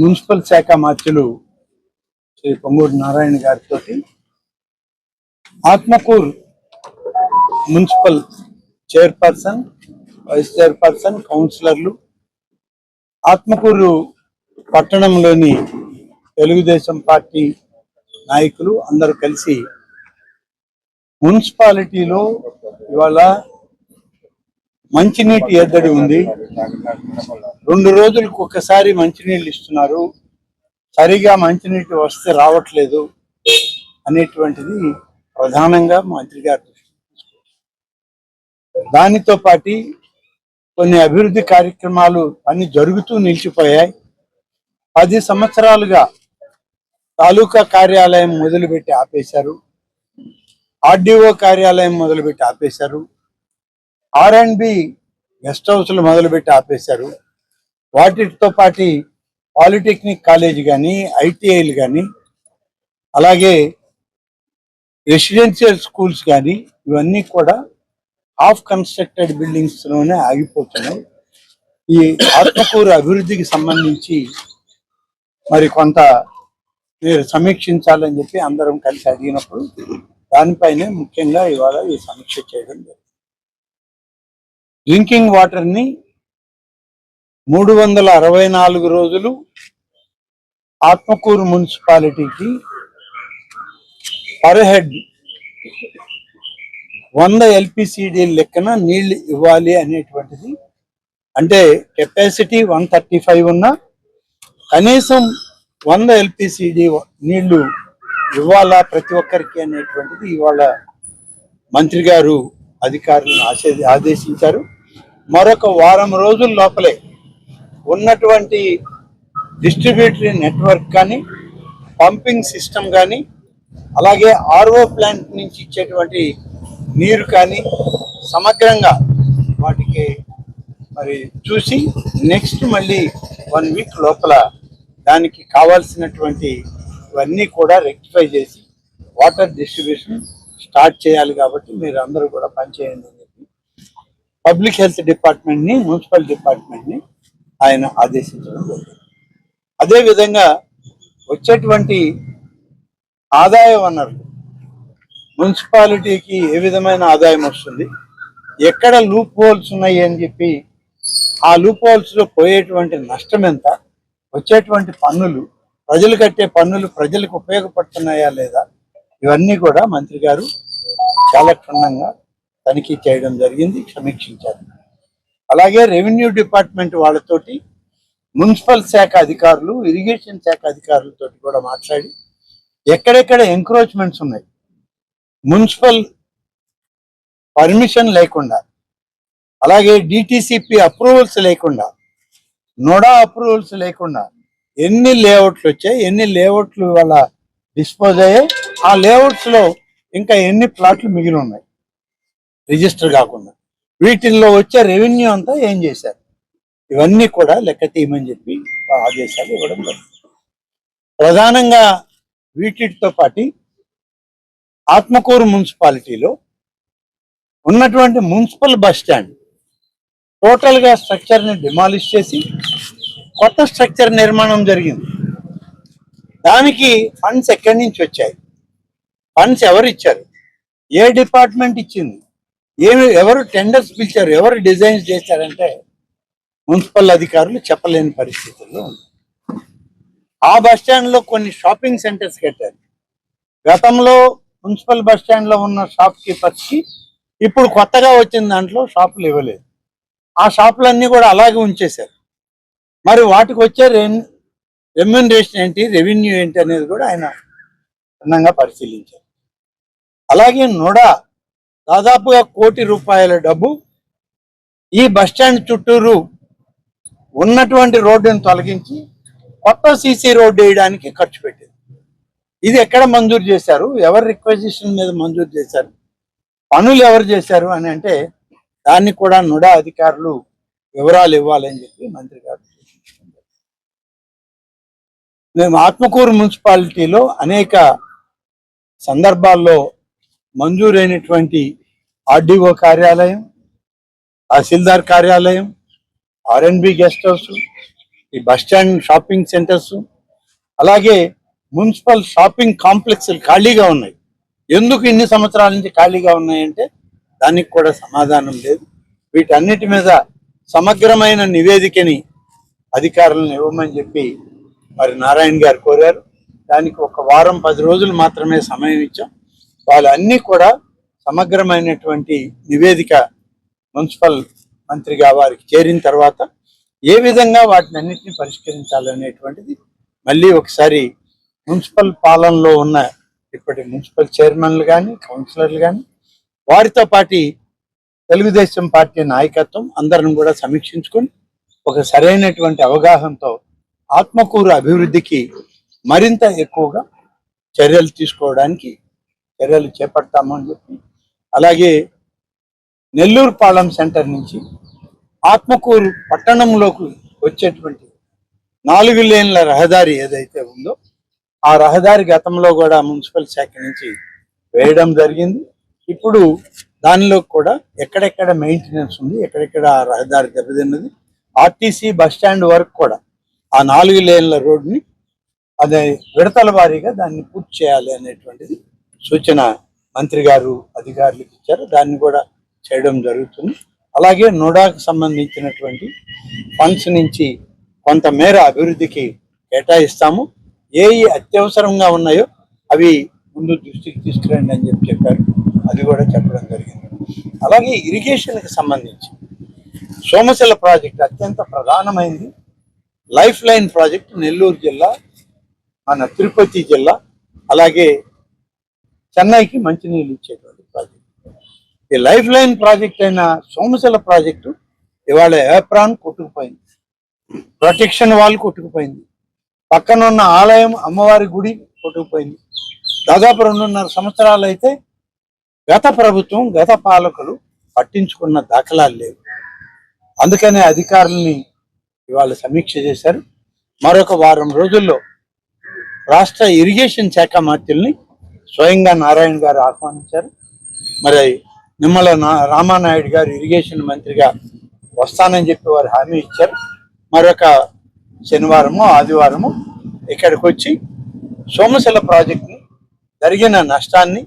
Municipal శాఖ మార్చులు శ్రీ పొంగూరు నారాయణ గారితో Atmakur municipal chairperson vice chairperson కౌన్సిలర్లు ఆత్మకూరు పట్టణంలోని తెలుగుదేశం పార్టీ నాయకులు అందరూ కలిసి మున్సిపాలిటీలో ఇవాళ మంచినీటి ఎద్దడి ఉంది. రెండు రోజులకు ఒకసారి మంచినీళ్ళు ఇస్తున్నారు. సరిగా మంచినీటి వస్తే రావట్లేదు అనేటువంటిది ప్రధానంగా మంత్రి గారు దానితో పాటు కొన్ని అభివృద్ధి కార్యక్రమాలు అన్ని జరుగుతూ నిలిచిపోయాయి. పది సంవత్సరాలుగా తాలూకా కార్యాలయం మొదలుపెట్టి ఆపేశారు. ఆర్డీఓ కార్యాలయం మొదలుపెట్టి ఆపేశారు. ఆర్ అండ్ బి గెస్ట్ హౌస్లు మొదలుపెట్టి ఆపేశారు. వాటితో పాటి పాలిటెక్నిక్ కాలేజ్ కానీ ఐటీఐలు కానీ అలాగే రెసిడెన్షియల్ స్కూల్స్ కానీ ఇవన్నీ కూడా హాఫ్ కన్స్ట్రక్టెడ్ బిల్డింగ్స్లోనే ఆగిపోతున్నాయి. ఈ ఆత్మకూరు అభివృద్ధికి సంబంధించి మరి కొంత మీరు సమీక్షించాలని చెప్పి అందరం కలిసి అడిగినప్పుడు దానిపైనే ముఖ్యంగా ఇవాళ ఈ సమీక్ష చేయడం జరిగింది. డ్రింకింగ్ వాటర్ని మూడు వందల అరవై నాలుగు రోజులు ఆత్మకూరు మున్సిపాలిటీకి పర్ హెడ్ వంద ఎల్పిసిడి లెక్కన నీళ్ళు ఇవ్వాలి అనేటువంటిది. అంటే కెపాసిటీ వన్ థర్టీ ఫైవ్ ఉన్నా కనీసం వంద ఎల్పిసిడి నీళ్ళు ఇవ్వాలా ప్రతి ఒక్కరికి అనేటువంటిది ఇవాళ మంత్రి గారు అధికారులను ఆశే ఆదేశించారు. మరొక వారం రోజుల లోపలే ఉన్నటువంటి డిస్ట్రిబ్యూటరీ నెట్వర్క్ కానీ పంపింగ్ సిస్టమ్ కానీ అలాగే ఆర్ఓ ప్లాంట్ నుంచి ఇచ్చేటువంటి నీరు కానీ సమగ్రంగా వాటికి మరి చూసి నెక్స్ట్ మళ్ళీ వన్ వీక్ లోపల దానికి కావాల్సినటువంటి ఇవన్నీ కూడా రెక్టిఫై చేసి వాటర్ డిస్ట్రిబ్యూషన్ స్టార్ట్ చేయాలి కాబట్టి మీరు అందరూ కూడా పనిచేయండి. పబ్లిక్ హెల్త్ డిపార్ట్మెంట్ని మున్సిపల్ డిపార్ట్మెంట్ని ఆయన ఆదేశించడం జరిగింది. అదేవిధంగా వచ్చేటువంటి ఆదాయ వనరులు మున్సిపాలిటీకి ఏ విధమైన ఆదాయం వస్తుంది ఎక్కడ లూప్ హోల్స్ ఉన్నాయి అని చెప్పి ఆ లూప్ హోల్స్లో పోయేటువంటి నష్టం ఎంత వచ్చేటువంటి పన్నులు ప్రజలు కట్టే పన్నులు ప్రజలకు ఉపయోగపడుతున్నాయా లేదా ఇవన్నీ కూడా మంత్రి గారు చాలా క్షుణ్ణంగా తనిఖీ చేయడం జరిగింది సమీక్షించారు. అలాగే రెవెన్యూ డిపార్ట్మెంట్ వాళ్ళతోటి మున్సిపల్ శాఖ అధికారులు ఇరిగేషన్ శాఖ అధికారులతో కూడా మాట్లాడి ఎక్కడెక్కడ ఎంక్రోచ్మెంట్స్ ఉన్నాయి మున్సిపల్ పర్మిషన్ లేకుండా అలాగే డిటిసిపి అప్రూవల్స్ లేకుండా నోడా అప్రూవల్స్ లేకుండా ఎన్ని లేఅవుట్లు వచ్చాయి ఎన్ని లేఅవుట్లు వల్ల డిస్పోజ్ అయ్యాయి ఆ లేఅవుట్స్లో ఇంకా ఎన్ని ప్లాట్లు మిగిలి ఉన్నాయి. రిజిస్టర్ కాకుండా. వీటిల్లో వచ్చే రెవెన్యూ అంతా ఏం చేశారు? ఇవన్నీ కూడా లెక్క తీయమని చెప్పి ఆదేశాలు ఇవ్వడం జరిగింది. ప్రధానంగా వీటితో పాటి ఆత్మకూరు మున్సిపాలిటీలో ఉన్నటువంటి మున్సిపల్ బస్ స్టాండ్ టోటల్గా స్ట్రక్చర్ని స్ట్రక్చర్ని డిమాలిష్ చేసి కొత్త స్ట్రక్చర్ నిర్మాణం జరిగింది. దానికి ఫండ్స్ ఎక్కడి నుంచి వచ్చాయి? ఫండ్స్ ఎవరు ఇచ్చారు ఏ డిపార్ట్మెంట్ ఇచ్చింది? ఏమి ఎవరు టెండర్స్ పిలిచారు ఎవరు డిజైన్స్ చేశారంటే మున్సిపల్ అధికారులు చెప్పలేని పరిస్థితుల్లో ఆ బస్ స్టాండ్లో కొన్ని షాపింగ్ సెంటర్స్ కట్టారు. గతంలో మున్సిపల్ బస్ స్టాండ్లో ఉన్న షాప్ కీపర్స్కి ఇప్పుడు కొత్తగా వచ్చిన దాంట్లో షాపులు ఇవ్వలేదు ఆ షాపులన్నీ కూడా అలాగే ఉంచేశారు. మరి వాటికి వచ్చే రెమ్యూనరేషన్ ఏంటి రెవెన్యూ ఏంటి అనేది కూడా ఆయన క్షుణ్ణంగా పరిశీలించారు. అలాగే నోడా దాదాపుగా కోటి రూపాయల డబ్బు ఈ బస్ స్టాండ్ చుట్టూరు ఉన్నటువంటి రోడ్డును తొలగించి కొత్త సీసీ రోడ్డు వేయడానికి ఖర్చు పెట్టింది ఇది ఎక్కడ మంజూరు చేశారు? ఎవరు రిక్వజిషన్ మీద మంజూరు చేశారు? పనులు ఎవరు చేశారు అని అంటే దాన్ని కూడా నుడా అధికారులు వివరాలు ఇవ్వాలని చెప్పి మంత్రి గారు మేము ఆత్మకూరు మున్సిపాలిటీలో అనేక సందర్భాల్లో మంజూరైనటువంటి ఆర్డీఓ కార్యాలయం తహసీల్దార్ కార్యాలయం ఆర్ఎన్బి గెస్ట్ హౌస్ ఈ బస్ స్టాండ్ షాపింగ్ సెంటర్స్ అలాగే మున్సిపల్ షాపింగ్ కాంప్లెక్స్లు ఖాళీగా ఉన్నాయి. ఎందుకు ఇన్ని సంవత్సరాల నుంచి ఖాళీగా ఉన్నాయంటే దానికి కూడా సమాధానం లేదు. వీటన్నిటి మీద సమగ్రమైన నివేదికని అధికారులను ఇవ్వమని చెప్పి మరి నారాయణ గారు కోరారు. దానికి ఒక వారం పది రోజులు మాత్రమే సమయం ఇచ్చాం. వాళ్ళన్నీ కూడా సమగ్రమైనటువంటి నివేదిక మున్సిపల్ మంత్రిగా వారికి చేరిన తర్వాత ఏ విధంగా వాటిని అన్నింటినీ పరిష్కరించాలనేటువంటిది మళ్ళీ ఒకసారి మున్సిపల్ పాలనలో ఉన్న ఇప్పటి మున్సిపల్ చైర్మన్లు కానీ కౌన్సిలర్లు కానీ వారితో పాటి తెలుగుదేశం పార్టీ నాయకత్వం అందరం కూడా సమీక్షించుకొని ఒక సరైనటువంటి అవగాహనతో ఆత్మకూరు అభివృద్ధికి మరింత ఎక్కువగా చర్యలు తీసుకోవడానికి చర్యలు అని చెప్పి. అలాగే నెల్లూరు పాలెం సెంటర్ నుంచి ఆత్మకూరు పట్టణంలోకి వచ్చేటువంటి నాలుగు లేన్ల రహదారి ఏదైతే ఉందో ఆ రహదారి గతంలో కూడా మున్సిపల్ శాఖ నుంచి వేయడం జరిగింది. ఇప్పుడు దానిలో కూడా ఎక్కడెక్కడ మెయింటెనెన్స్ ఉంది ఎక్కడెక్కడ ఆ రహదారి దెబ్బతిన్నది ఆర్టీసీ బస్ స్టాండ్ వరకు కూడా ఆ నాలుగు లేన్ల రోడ్ని అదే విడతల వారీగా దాన్ని పూర్తి చేయాలి అనేటువంటిది సూచన మంత్రి గారు అధికారులకు ఇచ్చారు. దాన్ని కూడా చేయడం జరుగుతుంది. అలాగే నోడాకు సంబంధించినటువంటి ఫండ్స్ నుంచి కొంతమేర అభివృద్ధికి కేటాయిస్తాము. ఏ ఏ అత్యవసరంగా ఉన్నాయో అవి ముందు దృష్టికి తీసుకురండి అని చెప్పి చెప్పారు. అది కూడా చెప్పడం జరిగింది. అలాగే ఇరిగేషన్కి సంబంధించి సోమశిల ప్రాజెక్ట్ అత్యంత ప్రధానమైంది. లైఫ్ లైన్ ప్రాజెక్ట్ నెల్లూరు జిల్లా మన తిరుపతి జిల్లా అలాగే చెన్నైకి మంచినీళ్ళు ఇచ్చేటువంటి ప్రాజెక్ట్ ఈ లైఫ్ లైన్ ప్రాజెక్ట్ అయిన సోమశల ప్రాజెక్టు ఇవాళ ఏప్రాన్ కొట్టుకుపోయింది. ప్రొటెక్షన్ వాల్ కొట్టుకుపోయింది. పక్కన ఉన్న ఆలయం అమ్మవారి గుడి కొట్టుకుపోయింది. దాదాపు రెండున్నర సంవత్సరాలు అయితే గత ప్రభుత్వం గత పాలకులు పట్టించుకున్న దాఖలాలు లేవు. అందుకనే అధికారుల్ని ఇవాళ సమీక్ష చేశారు. మరొక వారం రోజుల్లో రాష్ట్ర ఇరిగేషన్ శాఖ మంత్రుల్ని స్వయంగా నారాయణ గారు ఆహ్వానించారు. మరి నిమ్మల రామానాయుడు గారు ఇరిగేషన్ మంత్రిగా వస్తానని చెప్పి వారు హామీ ఇచ్చారు. మరొక శనివారము ఆదివారము ఇక్కడికి వచ్చి సోమశిల ప్రాజెక్ట్ని జరిగిన నష్టాన్ని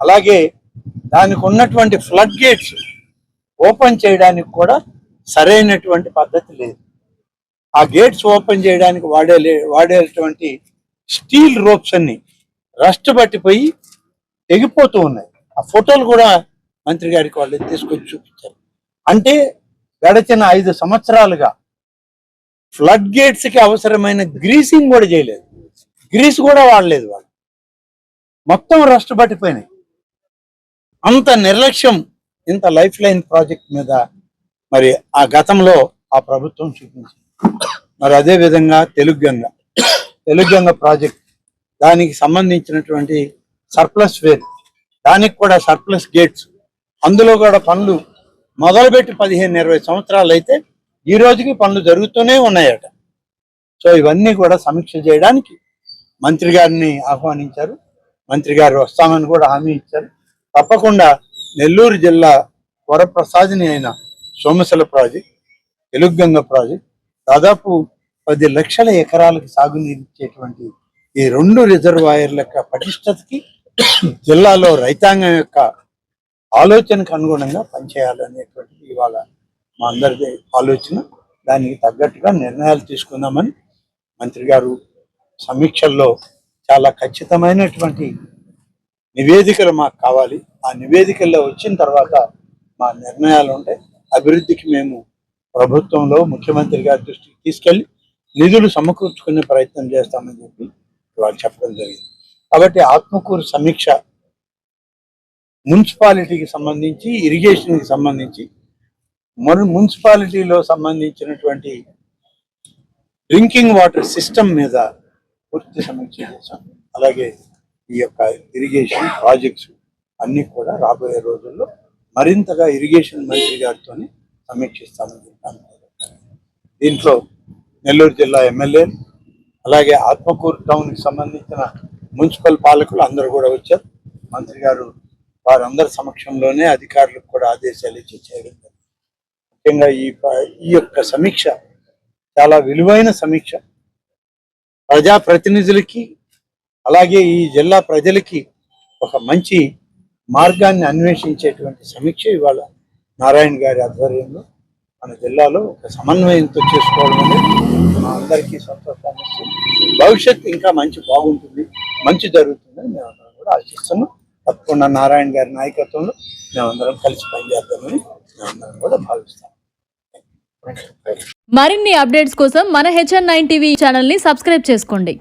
అలాగే దానికి ఉన్నటువంటి ఫ్లడ్ గేట్స్ ఓపెన్ చేయడానికి కూడా సరైనటువంటి పద్ధతి లేదు. ఆ గేట్స్ ఓపెన్ చేయడానికి వాడే వాడేటువంటి స్టీల్ రోప్స్ అన్ని రస్ట్ పట్టిపోయి తెగిపోతూ ఉన్నాయి. ఆ ఫోటోలు కూడా మంత్రి గారికి వాళ్ళు తీసుకొచ్చి చూపించారు. అంటే గడిచిన ఐదు సంవత్సరాలుగా ఫ్లడ్ గేట్స్కి అవసరమైన గ్రీసింగ్ కూడా చేయలేదు. గ్రీస్ కూడా వాడలేదు వాళ్ళు. మొత్తం రస్ట్ పట్టిపోయినాయి అంత నిర్లక్ష్యం ఇంత లైఫ్ లైన్ ప్రాజెక్ట్ మీద మరి ఆ గతంలో ఆ ప్రభుత్వం చూపించింది. మరి అదే విధంగా తెలుగు గంగ. తెలుగు గంగ ప్రాజెక్ట్ దానికి సంబంధించినటువంటి సర్ప్లస్ వేర్ దానికి కూడా సర్ప్లస్ గేట్స్ అందులో కూడా పనులు మొదలుపెట్టి పదిహేను ఇరవై సంవత్సరాలు అయితే ఈ రోజుకి పనులు జరుగుతూనే ఉన్నాయట. సో ఇవన్నీ కూడా సమీక్ష చేయడానికి మంత్రి గారిని ఆహ్వానించారు. మంత్రి గారు వస్తామని కూడా హామీ ఇచ్చారు. తప్పకుండా నెల్లూరు జిల్లా వరప్రసాదిని అయిన సోమశిల ప్రాజెక్ట్ తెలుగుగంగ ప్రాజెక్ట్ దాదాపు పది లక్షల ఎకరాలకు సాగునీరు ఇచ్చేటువంటి ఈ రెండు రిజర్వాయర్ల యొక్క పటిష్టతకి జిల్లాలో రైతాంగం యొక్క ఆలోచనకు అనుగుణంగా పనిచేయాలనేటువంటిది ఇవాళ మా అందరిది ఆలోచన. దానికి తగ్గట్టుగా నిర్ణయాలు తీసుకుందామని మంత్రి గారు సమీక్షల్లో చాలా ఖచ్చితమైనటువంటి నివేదికలు మాకు కావాలి. ఆ నివేదికల్లో వచ్చిన తర్వాత మా నిర్ణయాలు ఉంటాయి. అభివృద్ధికి మేము ప్రభుత్వంలో ముఖ్యమంత్రి గారి దృష్టికి తీసుకెళ్ళి నిధులు సమకూర్చుకునే ప్రయత్నం చేస్తామని చెప్పి వాళ్ళు చెప్పడం జరిగింది. కాబట్టి ఆత్మకూరు సమీక్ష మున్సిపాలిటీకి సంబంధించి ఇరిగేషన్కి సంబంధించి మరి మున్సిపాలిటీలో సంబంధించినటువంటి డ్రింకింగ్ వాటర్ సిస్టమ్ మీద పూర్తి సమీక్ష చేశాం. అలాగే ఈ యొక్క ఇరిగేషన్ ప్రాజెక్ట్స్ అన్నీ కూడా రాబోయే రోజుల్లో మరింతగా ఇరిగేషన్ మంత్రి గారితో సమీక్షిస్తామని చెప్పాను. దీంట్లో నెల్లూరు జిల్లా ఎమ్మెల్యే అలాగే ఆత్మకూరు టౌన్కి సంబంధించిన మున్సిపల్ పాలకులు అందరూ కూడా వచ్చారు. మంత్రి గారు వారందరి సమక్షంలోనే అధికారులకు కూడా ఆదేశాలు ఇచ్చి చేయడం ముఖ్యంగా ఈ ఈ యొక్క సమీక్ష చాలా విలువైన సమీక్ష. ప్రజాప్రతినిధులకి అలాగే ఈ జిల్లా ప్రజలకి ఒక మంచి మార్గాన్ని అన్వేషించేటువంటి సమీక్ష ఇవాళ నారాయణ గారి ఆధ్వర్యంలో మన జిల్లాలో ఒక సమన్వయంతో చేసుకోవడం అనేది అందరికీ సంతోషాన్ని భవిష్యత్తు ఇంకా మంచి బాగుంటుంది మంచి జరుగుతుందని మేమందరం కూడా ఆశిస్తున్నాం. తప్పకుండా నారాయణ గారి నాయకత్వంలో మేమందరం కలిసి పనిచేద్దామని మేమందరం కూడా భావిస్తాం మరిన్ని అప్డేట్స్ కోసం మన హెచ్ఎన్ నైన్ టీవీ ఛానల్ని సబ్స్క్రైబ్ చేసుకోండి.